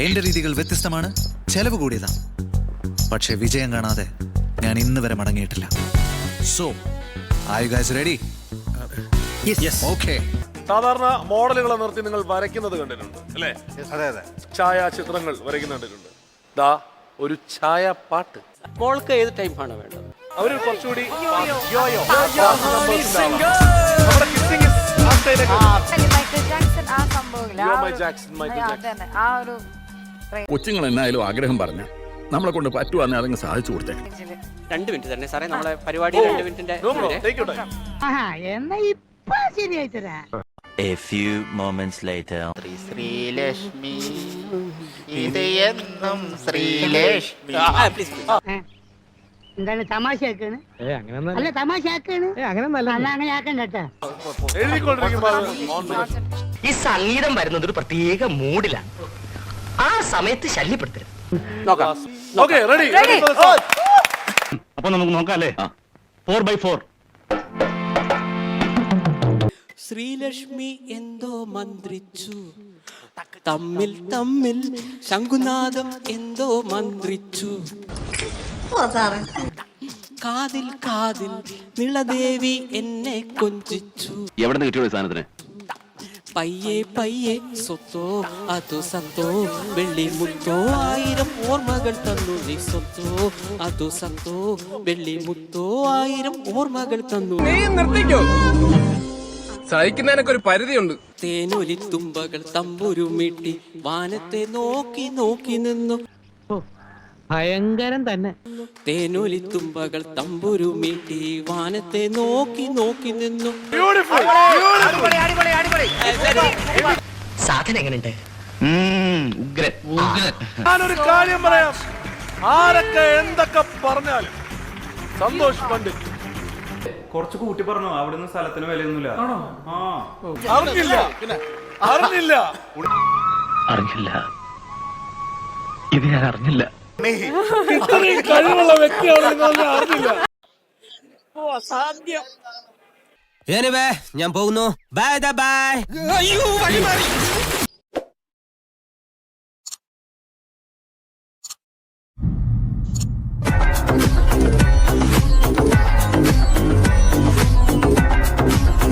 എന്റെ രീതികൾ വ്യത്യസ്തമാണ്. ചെലവ് കൂടിയതാണ് പക്ഷെ വിജയം കാണാതെ ഞാൻ ഇന്ന് വരെ മടങ്ങിയിട്ടില്ല. So are you guys ready okay സാധാരണ മോഡലുകളെ നിർത്തി നിങ്ങൾ വരയ്ക്കുന്നത് കണ്ടിട്ടുണ്ട് അല്ലേ? അതെ അതെ. ഛായാചിത്രങ്ങൾ വരയ്ക്കുന്ന കണ്ടിട്ടുണ്ട് ദാ ഒരു ഛായ പാട്ട് മോൾക്ക് ഏത് ടൈപ്പാണ് വേണ്ടത്? അവർ കുറച്ചുകൂടി. മൈക്കിൾ ജാക്സൺ ആ ഒരു- കൊച്ചുങ്ങൾ എന്നായാലും ആഗ്രഹം പറഞ്ഞ നമ്മളെ കൊണ്ട് പറ്റുവാന്നെ അതങ്ങ് സാധിച്ചു കൊടുത്തേ രണ്ട് മിനിറ്റ് തന്നെ. സാറേ നമ്മളെ പരിപാടി രണ്ട് മിനിറ്റിന്റെ എന്നാ ഇപ്പൊ ശരിയായി തരാം A few moments later. Sreelakshmi ഇത് എന്നും ശ്രീലക്ഷ്മി. എന്താണ് തമാശയാക്കാണ് അല്ല തമാശയാക്കാണ് അല്ല അങ്ങനെ ആക്കാൻ കേട്ടാ. ഈ സംഗീതം വരുന്നത് ഒരു പ്രത്യേക മൂഡിലാണ് സമയത്ത് ശല്യപ്പെടുത്തരുത്. നോക്കാം. Okay, ready. അപ്പൊ നമുക്ക് നോക്കാം അല്ലേ ഫോർ ബൈ ഫോർ ശ്രീലക്ഷ്മി എന്തോ മന്ത്രിച്ചു. തമ്മിൽ തമ്മിൽ ശംഖുനാഥം എന്തോ മന്ത്രിച്ചു. കാതിൽ കാതിൽ നിളദേവി എന്നെ കൊഞ്ചിച്ചു. എവിടെ നിന്ന് കിട്ടിയോ സാധനത്തിന്? പയ്യെ പയ്യെ സ്വത്തോ അതു സത്തോ വെള്ളി മുത്തോ ആയിരം ഓർമ്മകൾ തന്നു നീ സ്വത്തോ അതു സത്തോ വെള്ളി മുത്തോ ആയിരം ഓർമ്മകൾ തന്നു. സഹിക്കുന്നതിനൊക്കെ ഒരു പരിധിയുണ്ട്. തേനൊലി തുമ്പകൾ തമ്പുരുമിട്ടി വാനത്തെ നോക്കി നോക്കി നിന്നു. ഭയങ്കരം തന്നെ. തേനൊലി തുമ്പകൾ തമ്പുരുമിട്ടി വാനത്തെ നോക്കി നോക്കി നിന്നു. Beautiful. സാധനം എങ്ങനെയുണ്ട് ഉഗ്രൻ. ഉഗ്രൻ. ഞാനൊരു കാര്യം പറയാം. ആരൊക്കെ എന്തൊക്കെ പറഞ്ഞാലും സന്തോഷ് പണ്ഡിറ്റ്. കുറച്ച് കൂട്ടി പറഞ്ഞു? അവിടുന്ന് സ്ഥലത്തിന് വിലയൊന്നുമില്ല. ആ. അറിഞ്ഞില്ല. അറിഞ്ഞില്ല. അറിഞ്ഞില്ല. ഇത് ഞാൻ അറിഞ്ഞില്ല. ഇത്രയും കഴിവുള്ള അറിഞ്ഞില്ല. പറഞ്ഞാൽ അറിഞ്ഞില്ല ഞാൻ പോകുന്നു ബൈ ബൈ